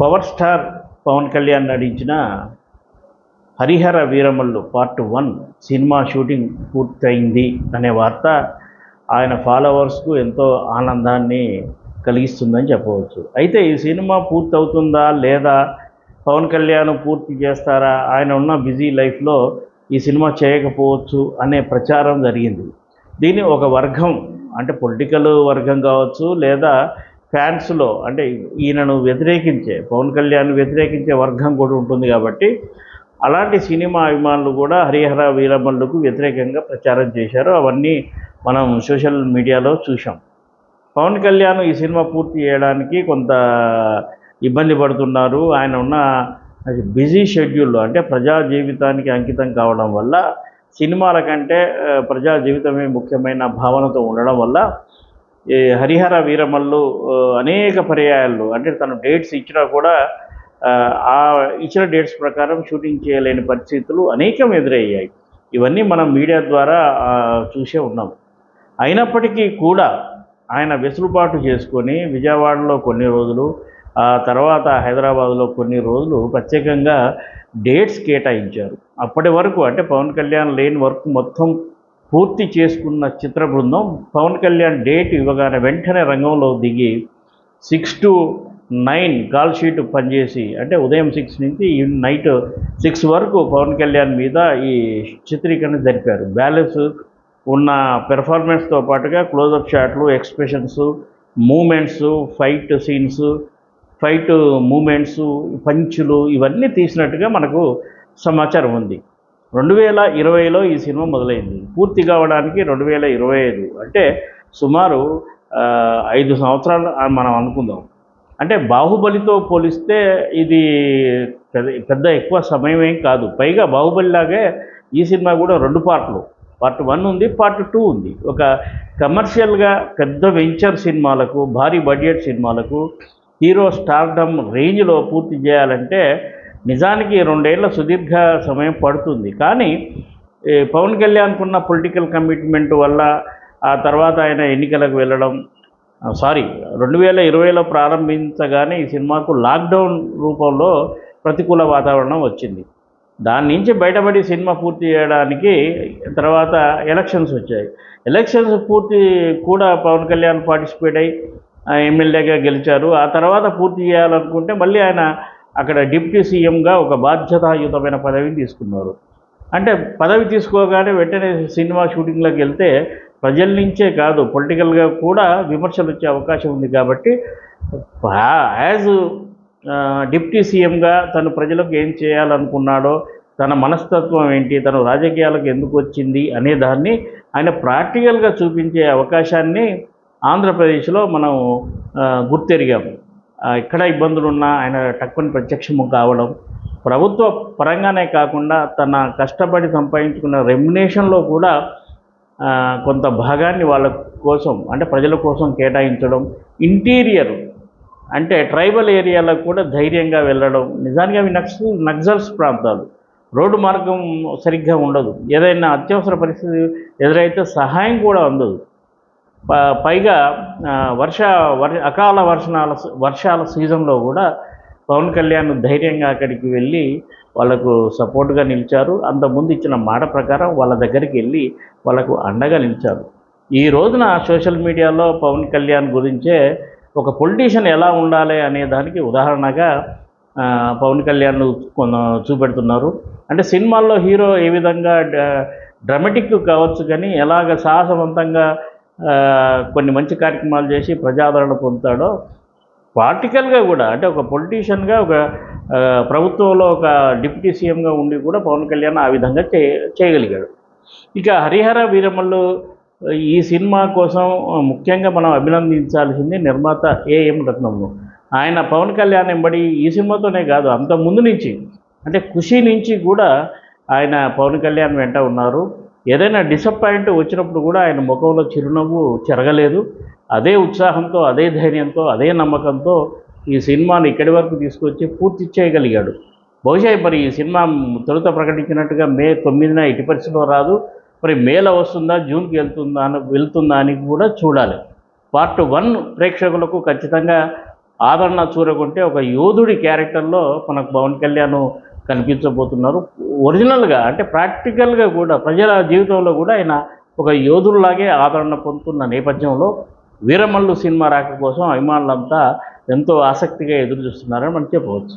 Power star Pawan Kalyan నటించిన Harihara Veeramallu part one cinema shooting పూర్తయింది అనే వార్త ఆయన ఫాలోవర్స్కు ఎంతో ఆనందాన్ని కలిగిస్తుందని చెప్పవచ్చు. అయితే ఈ సినిమా పూర్తవుతుందా లేదా పవన్ కళ్యాణ్ పూర్తి చేస్తారా ఆయన ఉన్న బిజీ లైఫ్లో ఈ సినిమా చేయకపోవచ్చు అనే ప్రచారం జరిగింది. దీన్ని ఒక వర్గం అంటే పొలిటికల్ వర్గం కావచ్చు లేదా ఫ్యాన్స్లో అంటే ఈయనను వ్యతిరేకించే పవన్ కళ్యాణ్ వ్యతిరేకించే వర్గం కూడా ఉంటుంది కాబట్టి అలాంటి సినిమా అభిమానులు కూడా హరిహర వీరమల్లుకు వ్యతిరేకంగా ప్రచారం చేశారు. అవన్నీ మనం సోషల్ మీడియాలో చూసాం పవన్ కళ్యాణ్ ఈ సినిమా పూర్తి చేయడానికి కొంత ఇబ్బంది పడుతున్నారు. ఆయన ఉన్న బిజీ షెడ్యూల్లో అంటే ప్రజా జీవితానికి అంకితం కావడం వల్ల సినిమాల కంటే ప్రజా జీవితమే ముఖ్యమైన భావనతో ఉండడం వల్ల ఈ హరిహర వీరమల్లు అనేక పర్యాయాలు అంటే తను డేట్స్ ఇచ్చినా కూడా ఆ, ఇచ్చిన డేట్స్ ప్రకారం షూటింగ్ చేయలేని పరిస్థితులు అనేకం ఎదురయ్యాయి. ఇవన్నీ మనం మీడియా ద్వారా చూసే ఉన్నాం. అయినప్పటికీ కూడా ఆయన వెసులుబాటు చేసుకొని విజయవాడలో కొన్ని రోజులు ఆ తర్వాత హైదరాబాద్లో కొన్ని రోజులు ప్రత్యేకంగా డేట్స్ కేటాయించారు. అప్పటి వరకు అంటే పవన్ కళ్యాణ్ లేని వర్క్ మొత్తం పూర్తి చేసుకున్న చిత్ర బృందం పవన్ కళ్యాణ్ డేట్ ఇవ్వగానే వెంటనే రంగంలో దిగి six to nine call sheet పనిచేసి అంటే ఉదయం సిక్స్ నుంచి నైట్ సిక్స్ వరకు పవన్ కళ్యాణ్ మీద ఈ చిత్రీకరణ జరిపారు. బ్యాలెన్స్ ఉన్న పెర్ఫార్మెన్స్తో పాటుగా క్లోజప్ షాట్లు expressions moments fight scenes fight moments పంచులు ఇవన్నీ తీసినట్టుగా మనకు సమాచారం ఉంది. రెండు వేల ఇరవైలో ఈ సినిమా మొదలైంది. పూర్తి కావడానికి రెండు వేల ఇరవై ఐదు. అంటే సుమారు ఐదు సంవత్సరాలు మనం అనుకుందాం. అంటే బాహుబలితో పోలిస్తే ఇది పెద్ద పెద్ద ఎక్కువ సమయం ఏం కాదు. పైగా బాహుబలిలాగే ఈ సినిమా కూడా రెండు పార్ట్లు. పార్ట్ వన్ ఉంది పార్ట్ టూ ఉంది. ఒక కమర్షియల్గా పెద్ద వెంచర్ సినిమాలకు భారీ బడ్జెట్ సినిమాలకు హీరో స్టార్డమ్ రేంజ్లో పూర్తి చేయాలంటే నిజానికి రెండేళ్ళ సుదీర్ఘ సమయం పడుతుంది. కానీ పవన్ కళ్యాణ్కున్న పొలిటికల్ కమిట్మెంట్ వల్ల ఆ తర్వాత ఆయన ఎన్నికలకు వెళ్ళడం సారీ రెండు వేల ఇరవైలో ప్రారంభించగానే ఈ సినిమాకు లాక్డౌన్ రూపంలో ప్రతికూల వాతావరణం వచ్చింది. దాని నుంచి బయటపడి సినిమా పూర్తి చేయడానికి తర్వాత ఎలక్షన్స్ వచ్చాయి. ఎలక్షన్స్ పూర్తి కూడా పవన్ కళ్యాణ్ పార్టిసిపేట్ అయ్యి ఆ, ఎమ్మెల్యేగా గెలిచారు. ఆ తర్వాత పూర్తి చేయాలనుకుంటే మళ్ళీ ఆయన అక్కడ డిప్యూటీ సీఎంగా ఒక బాధ్యతాయుతమైన పదవిని తీసుకున్నారు. అంటే పదవి తీసుకోగానే వెంటనే సినిమా షూటింగ్లోకి వెళ్తే ప్రజల నుంచే కాదు పొలిటికల్గా కూడా విమర్శలు వచ్చే అవకాశం ఉంది కాబట్టి యాజ్ డిప్యూటీ సీఎంగా తను ప్రజలకు ఏం చేయాలనుకున్నాడో తన మనస్తత్వం ఏంటి తను రాజకీయాలకు ఎందుకు వచ్చింది అనే దాన్ని ఆయన ప్రాక్టికల్గా చూపించే అవకాశాన్ని ఆంధ్రప్రదేశ్లో మనం గుర్తెరిగాము. ఎక్కడ ఇబ్బందులు ఉన్నా ఆయన టక్కుని ప్రత్యక్షము కావడం. ప్రభుత్వ పరంగానే కాకుండా తన కష్టపడి సంపాదించుకున్న రెమ్యునేషన్లో కూడా కొంత భాగాన్ని వాళ్ళ కోసం అంటే ప్రజల కోసం కేటాయించడం. ఇంటీరియర్ అంటే ట్రైబల్ ఏరియాలకు కూడా ధైర్యంగా వెళ్ళడం. నిజానికి అవి నక్స్ నక్సల్స్ ప్రాంతాలు. రోడ్డు మార్గం సరిగ్గా ఉండదు. ఏదైనా అత్యవసర పరిస్థితి ఎదురైతే సహాయం కూడా అందదు. పైగా వర్ష వర్ అకాల వర్షాల వర్షాల సీజన్లో కూడా పవన్ కళ్యాణ్ ధైర్యంగా అక్కడికి వెళ్ళి వాళ్ళకు సపోర్ట్గా నిలిచారు. అంతకుముందు ఇచ్చిన మాట ప్రకారం వాళ్ళ దగ్గరికి వెళ్ళి వాళ్ళకు అండగా నిలిచారు. ఈ రోజున సోషల్ మీడియాలో పవన్ కళ్యాణ్ గురించే ఒక పొలిటీషియన్ ఎలా ఉండాలి అనే దానికి ఉదాహరణగా పవన్ కళ్యాణ్ చూపెడుతున్నారు. అంటే సినిమాల్లో హీరో ఏ విధంగా డ- డ్రమటిక్ కావచ్చు కానీ ఎలాగ సాహసవంతంగా కొన్ని మంచి కార్యక్రమాలు చేసి ప్రజాదరణ పొందుతాడో పార్టికల్గా కూడా అంటే ఒక పొలిటీషియన్గా ఒక ప్రభుత్వంలో ఒక డిప్యూటీ సీఎంగా ఉండి కూడా పవన్ కళ్యాణ్ ఆ విధంగా చే చేయగలిగాడు. ఇక హరిహర వీరమల్లు ఈ సినిమా కోసం ముఖ్యంగా మనం అభినందించాల్సింది నిర్మాత ఏఎం రత్నము ఆయన పవన్ కళ్యాణ్ ఎంబడి ఈ సినిమాతోనే కాదు అంత ముందు నుంచి అంటే ఖుషి నుంచి కూడా ఆయన పవన్ కళ్యాణ్ వెంట ఉన్నారు. ఏదైనా డిసప్పాయింట్ వచ్చినప్పుడు కూడా ఆయన ముఖంలో చిరునవ్వు చెరగలేదు. అదే ఉత్సాహంతో అదే ధైర్యంతో అదే నమ్మకంతో ఈ సినిమాను ఇక్కడి వరకు తీసుకొచ్చి పూర్తి చేయగలిగాడు. బహుశా మరి ఈ సినిమా తొలుత ప్రకటించినట్టుగా మే తొమ్మిదిన ఎట్టి పరిస్థితిలో రాదు. మరి మేలో వస్తుందా జూన్కి వెళ్తుందా అని వెళ్తుందా అని కూడా చూడాలి. పార్ట్ వన్ ప్రేక్షకులకు ఖచ్చితంగా ఆదరణ చూరకుంటే ఒక యోధుడి క్యారెక్టర్లో మనకు పవన్ కళ్యాణ్ కనిపించబోతున్నారు. ఒరిజినల్గా అంటే ప్రాక్టికల్గా కూడా ప్రజల జీవితంలో కూడా ఆయన ఒక యోధుల్లాగే ఆదరణ పొందుతున్న నేపథ్యంలో వీరమల్లు సినిమా రాక కోసం అభిమానులంతా ఎంతో ఆసక్తిగా ఎదురు చూస్తున్నారని మనం చెప్పవచ్చు.